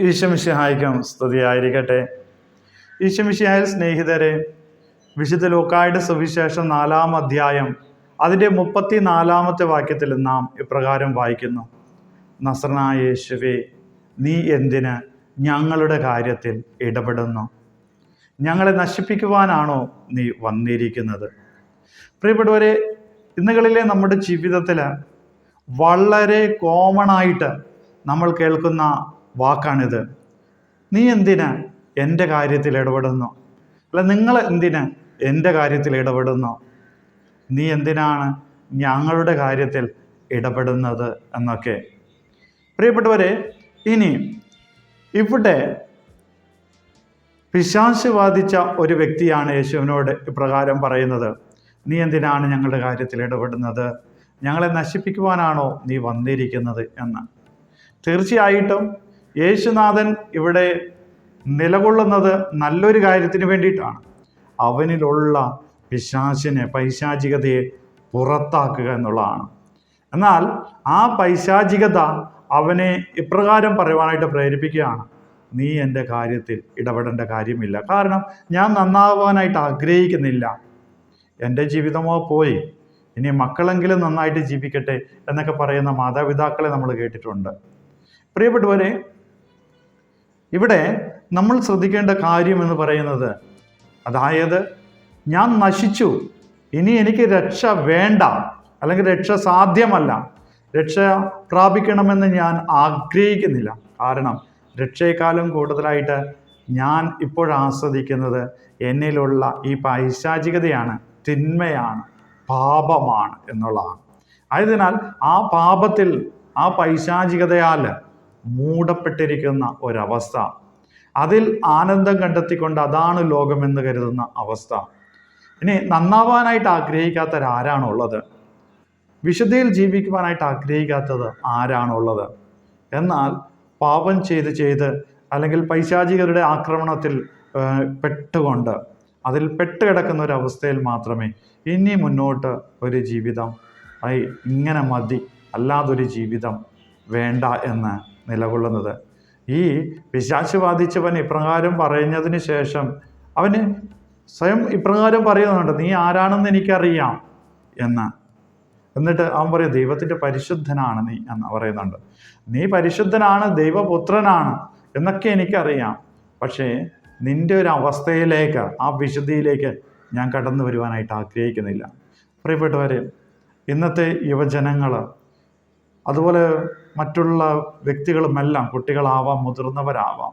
ഈശമിഷിഹായിക്കും സ്തുതിയായിരിക്കട്ടെ. ഈശമിഷിഹായ സ്നേഹിതരെ വിശുദ്ധ ലോക്കായുടെ സുവിശേഷം നാലാം അധ്യായം അതിന്റെ മുപ്പത്തി നാലാമത്തെ വാക്യത്തിൽ നാം ഇപ്രകാരം വായിക്കുന്നു. നസ്രനായ യേശുവേ നീ എന്തിന് ഞങ്ങളുടെ കാര്യത്തിൽ ഇടപെടുന്നു? ഞങ്ങളെ നശിപ്പിക്കുവാനാണോ നീ വന്നിരിക്കുന്നത്? പ്രിയപ്പെട്ടവരെ ഇന്നുകളിലെ നമ്മുടെ ജീവിതത്തിൽ വളരെ കോമൺ ആയിട്ട് നമ്മൾ കേൾക്കുന്ന വാക്കാണിത്. നീ എന്തിനാ എന്റെ കാര്യത്തിൽ ഇടപെടുന്നു? അല്ല നിങ്ങൾ എന്തിനാ എന്റെ കാര്യത്തിൽ ഇടപെടുന്നു? നീ എന്തിനാണ് ഞങ്ങളുടെ കാര്യത്തിൽ ഇടപെടുന്നത് എന്നൊക്കെ. പ്രിയപ്പെട്ടവരെ ഇനി ഇവിടെ പിശാശ് ബാധിച്ച ഒരു വ്യക്തിയാണ് യേശുവിനോട് ഇപ്രകാരം പറയുന്നത്. നീ എന്തിനാണ് ഞങ്ങളുടെ കാര്യത്തിൽ ഇടപെടുന്നത്? ഞങ്ങളെ നശിപ്പിക്കുവാനാണോ നീ വന്നിരിക്കുന്നത്? എന്ന്. തീർച്ചയായിട്ടും യേശുനാഥൻ ഇവിടെ നിലകൊള്ളുന്നത് നല്ലൊരു കാര്യത്തിന് വേണ്ടിയിട്ടാണ്. അവനിലുള്ള പിശാചിനെ പൈശാചികതയെ പുറത്താക്കുക എന്നുള്ളതാണ്. എന്നാൽ ആ പൈശാചികത അവനെ ഇപ്രകാരം പറയുവാനായിട്ട് പ്രേരിപ്പിക്കുകയാണ്. നീ എന്റെ കാര്യത്തിൽ ഇടപെടേണ്ട കാര്യമില്ല. കാരണം ഞാൻ നന്നാവാനായിട്ട് ആഗ്രഹിക്കുന്നില്ല. എന്റെ ജീവിതമോ പോയി. ഇനി മക്കളെങ്കിലും നന്നായിട്ട് ജീവിക്കട്ടെ എന്നൊക്കെ പറയുന്ന മാതാപിതാക്കളെ നമ്മൾ കേട്ടിട്ടുണ്ട്. പ്രിയപ്പെട്ടവരെ ഇവിടെ നമ്മൾ ശ്രദ്ധിക്കേണ്ട കാര്യം എന്ന് പറയുന്നത് അതായത് ഞാൻ നശിച്ചു ഇനി എനിക്ക് രക്ഷ വേണ്ട അല്ലെങ്കിൽ രക്ഷ സാധ്യമല്ല രക്ഷ പ്രാപിക്കണമെന്ന് ഞാൻ ആഗ്രഹിക്കുന്നില്ല. കാരണം രക്ഷയെക്കാളും കൂടുതലായിട്ട് ഞാൻ ഇപ്പോൾ ആസ്വദിക്കുന്നത് എന്നിലുള്ള ഈ പൈശാചികതയാണ് തിന്മയാണ് പാപമാണ് എന്നുള്ളതാണ്. ആയതിനാൽ ആ പാപത്തിൽ ആ പൈശാചികതയാൽ മൂടപ്പെട്ടിരിക്കുന്ന ഒരവസ്ഥ. അതിൽ ആനന്ദം കണ്ടെത്തിക്കൊണ്ട് അതാണ് ലോകമെന്ന് കരുതുന്ന അവസ്ഥ. ഇനി നന്നാവാനായിട്ട് ആഗ്രഹിക്കാത്തവരാരാണുള്ളത്? വിശുദ്ധിയിൽ ജീവിക്കുവാനായിട്ട് ആഗ്രഹിക്കാത്തത് ആരാണുള്ളത്? എന്നാൽ പാപം ചെയ്ത് ചെയ്ത് അല്ലെങ്കിൽ പൈശാചികരുടെ ആക്രമണത്തിൽ പെട്ടുകൊണ്ട് അതിൽ പെട്ടുകിടക്കുന്ന ഒരു അവസ്ഥയിൽ മാത്രമേ ഇനി മുന്നോട്ട് ഒരു ജീവിതം ഇങ്ങനെ മതി അല്ലാതൊരു ജീവിതം വേണ്ട എന്ന് നിലകൊള്ളുന്നത്. ഈ പിശാച്ച് ബാധിച്ചവൻ ഇപ്രകാരം പറയുന്നതിന് ശേഷം അവന് സ്വയം ഇപ്രകാരം പറയുന്നുണ്ട് നീ ആരാണെന്ന് എനിക്കറിയാം എന്ന്. എന്നിട്ട് അവൻ പറയും ദൈവത്തിന്റെ പരിശുദ്ധനാണ് നീ എന്ന് പറയുന്നുണ്ട്. നീ പരിശുദ്ധനാണ് ദൈവപുത്രനാണ് എന്നൊക്കെ എനിക്കറിയാം. പക്ഷേ നിന്റെ ഒരു അവസ്ഥയിലേക്ക് ആ വിശുദ്ധിയിലേക്ക് ഞാൻ കടന്നു വരുവാനായിട്ട് ആഗ്രഹിക്കുന്നില്ല. പ്രിയപ്പെട്ടവരെ ഇന്നത്തെ യുവജനങ്ങൾ അതുപോലെ മറ്റുള്ള വ്യക്തികളുമെല്ലാം കുട്ടികളാവാം മുതിർന്നവരാവാം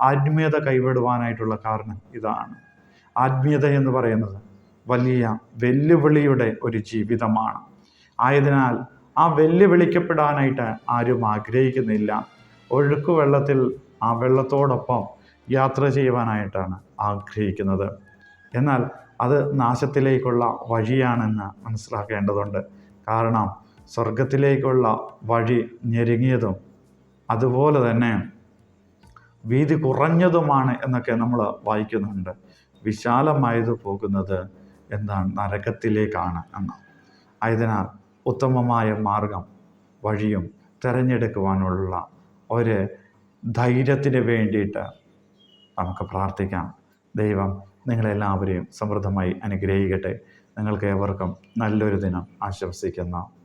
ആത്മീയത കൈവിടുവാനായിട്ടുള്ള കാരണം ഇതാണ്. ആത്മീയത എന്ന് പറയുന്നത് വലിയ വെല്ലുവിളിയുടെ ഒരു ജീവിതമാണ്. ആയതിനാൽ ആ വെല്ലുവിളിക്കപ്പെടാനായിട്ട് ആരും ആഗ്രഹിക്കുന്നില്ല. ഒഴുക്ക് വെള്ളത്തിൽ ആ വെള്ളത്തോടൊപ്പം യാത്ര ചെയ്യുവാനായിട്ടാണ് ആഗ്രഹിക്കുന്നത്. എന്നാൽ അത് നാശത്തിലേക്കുള്ള വഴിയാണെന്ന് മനസ്സിലാക്കേണ്ടതുണ്ട്. കാരണം സ്വർഗത്തിലേക്കുള്ള വഴി ഞെരുങ്ങിയതും അതുപോലെ തന്നെ വീതി കുറഞ്ഞതുമാണ് എന്നൊക്കെ നമ്മൾ വായിക്കുന്നുണ്ട്. വിശാലമായത് പോകുന്നത് എന്താണ്? നരകത്തിലേക്കാണ് എന്ന്. ആയതിനാൽ ഉത്തമമായ മാർഗം വഴിയും തിരഞ്ഞെടുക്കുവാനുള്ള ഒരു ധൈര്യത്തിന് വേണ്ടിയിട്ട് നമുക്ക് പ്രാർത്ഥിക്കാം. ദൈവം നിങ്ങളെല്ലാവരെയും സമൃദ്ധമായി അനുഗ്രഹിക്കട്ടെ. നിങ്ങൾക്ക് ഏവർക്കും നല്ലൊരു ദിനം ആശംസിക്കുന്ന.